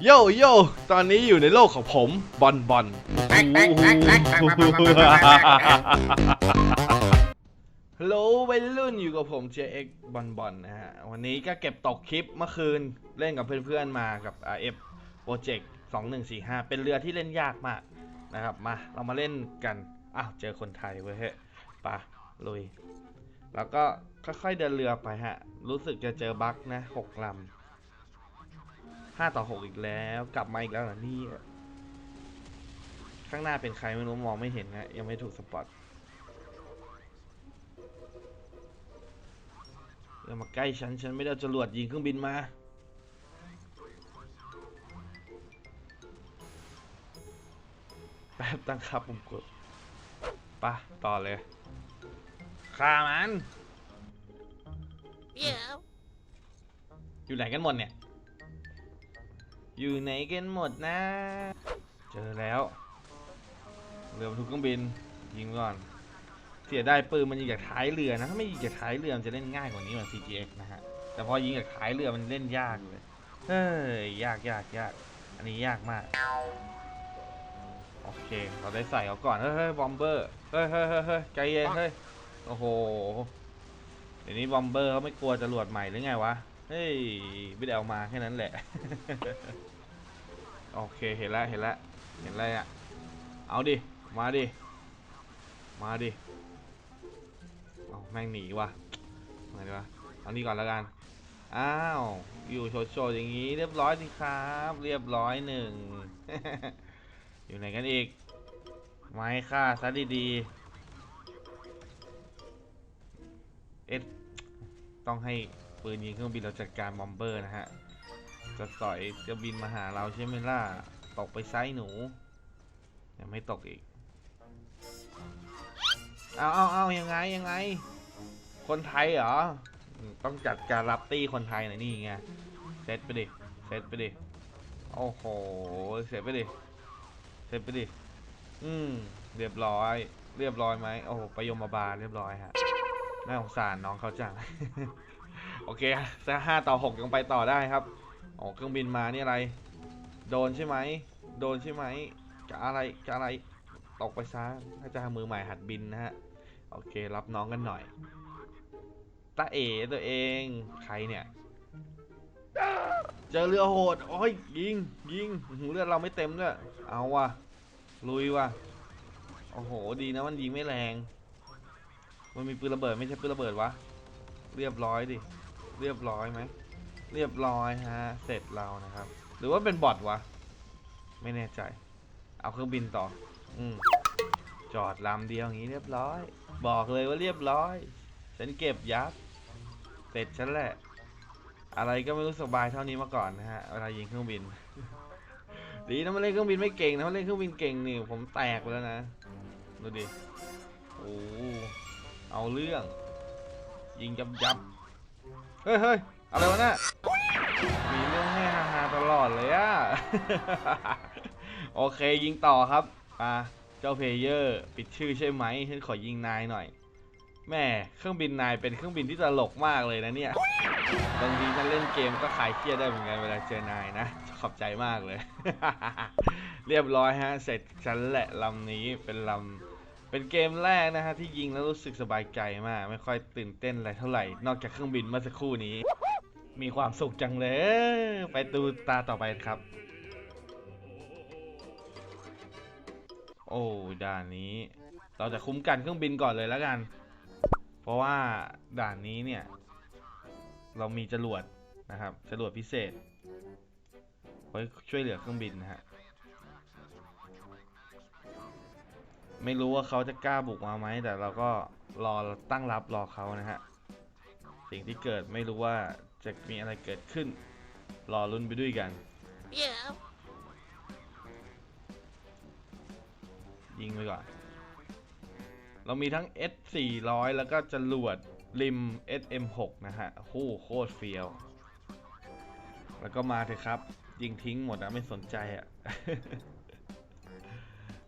โยโย่ตอนนี้อยู่ในโลกของผมบอลบอลฮัลโหลวัยรุ่นอยู่กับผม JX บอลบอลนะฮะ วันนี้ก็เก็บตกคลิปเมื่อคืนเล่นกับเพื่อนๆมากับ RF Project 2145 เป็นเรือที่เล่นยากมากนะครับ มาเรามาเล่นกัน อ้าว เจอคนไทยเว้ยเฮ้ปะลุย แล้วก็ค่อยๆเดินเรือไปฮะ รู้สึกจะเจอบั๊กนะหกลำ ห้าต่อหกอีกแล้ว กลับมาอีกแล้วเหรอนี่ข้างหน้าเป็นใครไม่รู้มองไม่เห็นฮะยังไม่ถูกสปอตอย่ามาใกล้ฉัน ฉันไม่ได้เอาจรวดยิงเครื่องบินมา แป๊บตั้งค่าปุ่มกดปะต่อเลยฆ่ามัน Yeah. อยู่ไหนกันหมดเนี่ย อยู่ไหนกันหมดนะ เจอแล้ว เรือบรรทุกเครื่องบิน ยิงก่อน เสียได้ปืนมันยิงจากท้ายเรือนะ ถ้าไม่ยิงจากท้ายเรือมันจะเล่นง่ายกว่านี้เหมือน CGX นะฮะ แต่พอยิงจากท้ายเรือมันเล่นยากเลย เฮ้ย ยากยากยาก อันนี้ยากมาก โอเค เราได้ใส่เขาก่อน เฮ้ยเฮ้ยบอมเบอร์ เฮ้ยเฮ้ยเฮ้ยใจเย็น เฮ้ย โอ้โห เดี๋ยวนี้บอมเบอร์เขาไม่กลัวจรวดใหม่หรือไงวะ เฮ้ย ไม่ได้เอามาแค่นั้นแหละ โอเคเห็นแล้วเห็นแล้วเห็นอะไรอะ เอาดิ มาดิ มาดิ เอาแม่งหนีว่ะมาดีวะเอานี่ก่อนแล้วกัน อ้าว อยู่โชว์โชว์อย่างนี้เรียบร้อยสิครับ เรียบร้อยหนึ่ง อยู่ไหนกันอีก ไม้ค่าซะดีๆ เอ็ด ต้องให้ปืนยิงเครื่องบินเราจัดการบอมเบอร์นะฮะ จะต่อยจะบินมาหาเราใช่ไหมล่ะ ตกไปไซส์หนู ยังไม่ตกอีก เอาเอาเอายังไงยังไง คนไทยเหรอ ต้องจัดการรับตี้คนไทยหน่อยนี่ไง เซตไปดิ เซตไปดิ โอ้โห เซตไปดิ เซตไปดิ อืม เรียบร้อย เรียบร้อยไหม โอ้โหไปยมบาลเรียบร้อยฮะ น่าสงสารน้องเขาจัง โอเคสักห้าต่อหกยังไปต่อได้ครับ อ๋อเครื่องบินมานี่อะไร โดนใช่ไหม โดนใช่ไหม จะอะไร จะอะไร ตกไปซะถ้าจะมือใหม่หัดบินนะฮะ โอเค รับน้องกันหน่อย ตาเอ๋ตัวเอง ใครเนี่ย เจอเรือโหด โอ้ย ยิง ยิงหือเลือดเราไม่เต็มด้วย เอาว่ะ ลุยว่ะ โอ้โห ดีนะมันยิงไม่แรง มันมีปืนระเบิดไม่ใช่ปืนระเบิดวะ เรียบร้อยดิ เรียบร้อยไหม เรียบร้อยฮะ เสร็จเรานะครับ หรือว่าเป็นบอทวะ ไม่แน่ใจ เอาเครื่องบินต่อ อืมจอดลำเดียวอย่างนี้เรียบร้อย บอกเลยว่าเรียบร้อย ฉันเก็บยับเสร็จฉันแหละ อะไรก็ไม่รู้สบายเท่านี้มาก่อนนะฮะเวลายิงเครื่องบิน ดีนะมันเล่นเครื่องบินไม่เก่งนะมันเล่นเครื่องบินเก่งนี่ผมแตกไปแล้วนะ ดูดิ โอ้ เอาเรื่อง ยิงยับยับ เฮ้ยเฮ้ย อะไรวะน่ะมีเรื่องให้ฮาๆตลอดเลยอะโอเคยิงต่อครับอ่าเจ้าเพลเยอร์ปิดชื่อใช่ไหมฉันขอยิงนายหน่อยแม่เครื่องบินนายเป็นเครื่องบินที่ตลกมากเลยนะเนี่ยบางทีฉันเล่นเกมก็คลายเครียดได้เหมือนกันเวลาเจอนายนะขอบใจมากเลย เรียบร้อยฮะ เสร็จฉันแหละลำนี้เป็นลำเป็นเกมแรกนะฮะที่ยิงแล้วรู้สึกสบายใจมาก ไม่ค่อยตื่นเต้นอะไรเท่าไหร่ นอกจากเครื่องบินเมื่อสักครู่นี้ มีความสุขจังเลย ไปดูตาต่อไปครับ โอ้ด่านนี้ เราจะคุ้มกันเครื่องบินก่อนเลยแล้วกัน เพราะว่าด่านนี้เนี่ย เรามีจรวดนะครับจรวดพิเศษไว้ช่วยเหลือเครื่องบินนะฮะไม่รู้ว่าเขาจะกล้าบุกมาไหมแต่เราก็รอตั้งรับรอเขานะฮะ สิ่งที่เกิดไม่รู้ว่าจะมีอะไรเกิดขึ้น รอลุ้นไปด้วยกัน Yeah. ยิงไปก่อน เรามีทั้ง S 400แล้วก็จรวดริม SM6 นะฮะโอ้โหโคตรเฟียว แล้วก็มาเถอะครับ ยิงทิ้งหมดนะไม่สนใจอะ่ะ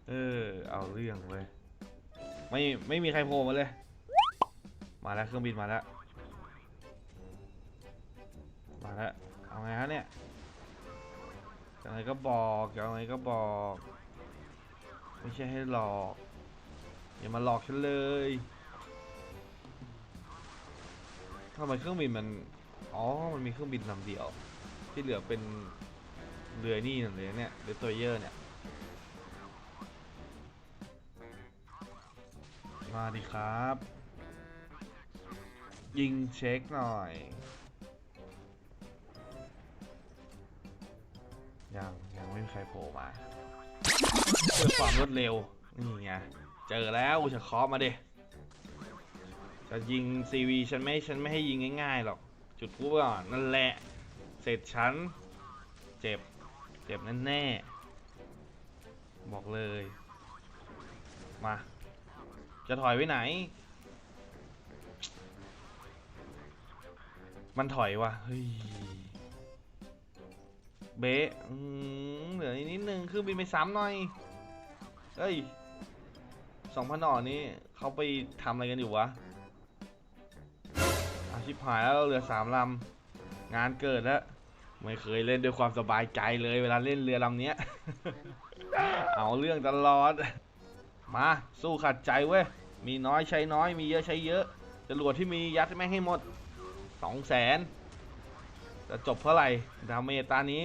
เออ เอาเรื่องเลย ไม่ ไม่มีใครโผล่มาเลย มาแล้วเครื่องบินมาแล้วมา แล้วเอาไงฮะเนี่ยจะอะไรก็บอกจะอะไรก็บอก ไม่ใช่ให้หลอก อย่ามาหลอกฉันเลยทำไมเครื่องบินมัน อ๋อ มันมีเครื่องบินลำเดียว ที่เหลือเป็นเรือนี่นั่นเลยเนี่ยเรือตัวเยอร์เนี่ย มาดิครับ ยิงเช็คหน่อย ครโผล่มาเพื่อความรวดเร็ว นี่ไง เจอแล้วอุชเคาะมาดิจะยิงซีวีฉันไม่ ฉันไม่ให้ยิงง่ายๆหรอก จุดพลุก่อน นั่นแหละ เสร็จฉัน เจ็บ เจ็บแน่ๆ บอกเลย มา จะถอยไปไหน มันถอยวะเฮ้ย เบะเหลืออีกนิดนึงคือบินไปซ้ำหน่อยเฮ้ยสองพันหน่อนี้เขาไปทำอะไรกันอยู่วะอาชิบหายแล้วเหลือสามลำงานเกิดแล้ว ไม่เคยเล่นด้วยความสบายใจเลยเวลาเล่นเรือลำนี้เอาเรื่องตลอด มาสู้ขัดใจเว้ย มีน้อยใช้น้อยมีเยอะใช้เยอะจรวดที่มียัดแม่งให้หมดสองแสน จะจบเท่าไหร่ดาเมจตานี้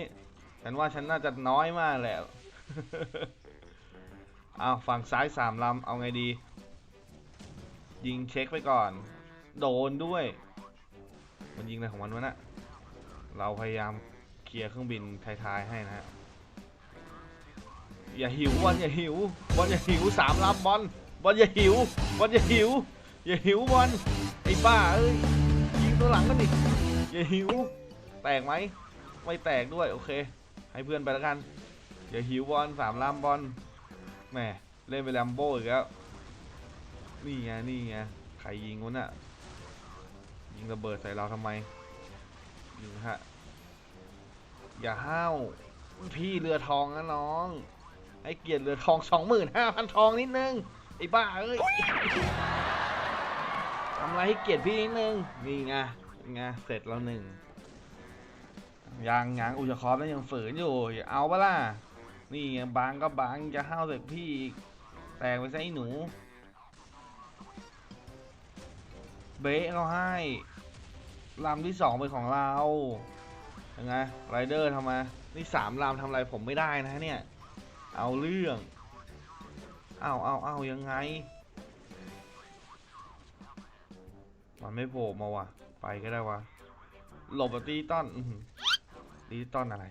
ฉันว่าฉันน่าจะน้อยมากแหละเอาฝั่งซ้ายสามลำเอาไงดี ยิงเช็คไปก่อน โดนด้วย มันยิงอะไรของมันวะนะเราพยายามเคลียร์เครื่องบินท้ายๆให้นะฮะอย่าหิวบอลอย่าหิวบอลอย่าหิวสามลำบอลบอลอย่าหิวบอลอย่าหิว อย่าหิวบอลไอ้บ้าเอ้ยยิงตัวหลังกันดิอย่าหิว แตกไหมไม่แตกด้วยโอเค ให้เพื่อนไปแล้วกันอย่าหิวบอลสามลำบอลแหมเล่นไปแลมโบ้อีกแล้วนี่ไงนี่ไงใครยิงวะน่ะยิงระเบิดใส่เราทำไมยิงฮะอย่าห้าวพี่เรือทองนะน้องให้เกียรติเรือทองสองหมื่นห้าพันทองนิดนึงไอ้บ้าเอ้ยทำอะไรให้เกียรติพี่นิดนึงนี่ไงไงเสร็จแล้วหนึ่ง ยังยังอุจคอแล้วยังฝืนอยู่อย่เอาปะล่ะ นี่บางก็บางจะห้าวใส่พี่อีกแตกไปซะไอ้หนู เบะเขาให้ลำที่สองเป็นของเรายังไงไรเดอร์ทำไมา นี่สามลำทำอะไรผมไม่ได้นะเนี่ย เอาเรื่อง เอาเอาเอายังไง มันไม่โผล่มาว่ะ ไปก็ได้วะหลบแบบตีต้อน อื้อหือตีต้อนอะไร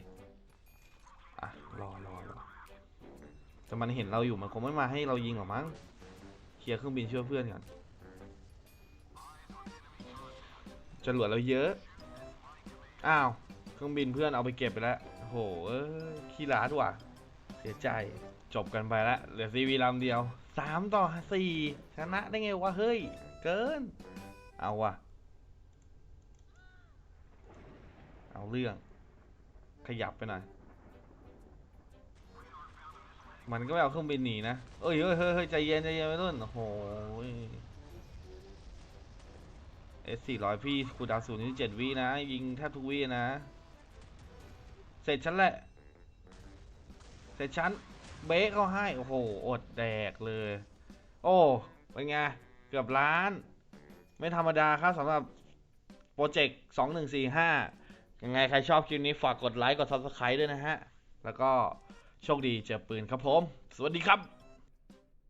อะ รอรอรอแต่มันเห็นเราอยู่มันคงไม่มาให้เรายิงหรอกมั้งเคลียร์เครื่องบินช่วยเพื่อนก่อนจรวดเราเยอะ อ้าว เครื่องบินเพื่อนเอาไปเก็บไปแล้วโหเอ้ขี้ร้าดว่ะ เสียใจจบกันไปแล้วเหลือซีวีลำเดียวสามต่อสี่ชนะได้ไงวะ เฮ้ย เกิน เอาวะเอาเรื่อง ขยับไปหน่อย มันก็ไม่เอาเครื่องบินหนีนะ เอ้ยเฮ้ยเฮ้ยเฮ้ยใจเย็นใจเย็นไปต้นโอ้โหเอสสี่ร้อยพี่คูดาวศูนย์ที่เจ็ดวินะ ยิงแทบทุกวินะ เสร็จฉันแหละ เสร็จฉันเบรกเขาให้ โอ้โห อดแดกเลย โอ้ เป็นไง เกือบล้าน ไม่ธรรมดาครับสำหรับโปรเจกต์2145 ยังไงใครชอบคลิปนี้ฝากกดไลค์กด Subscribe ด้วยนะฮะ แล้วก็โชคดีเจอปืนครับผม สวัสดีครับ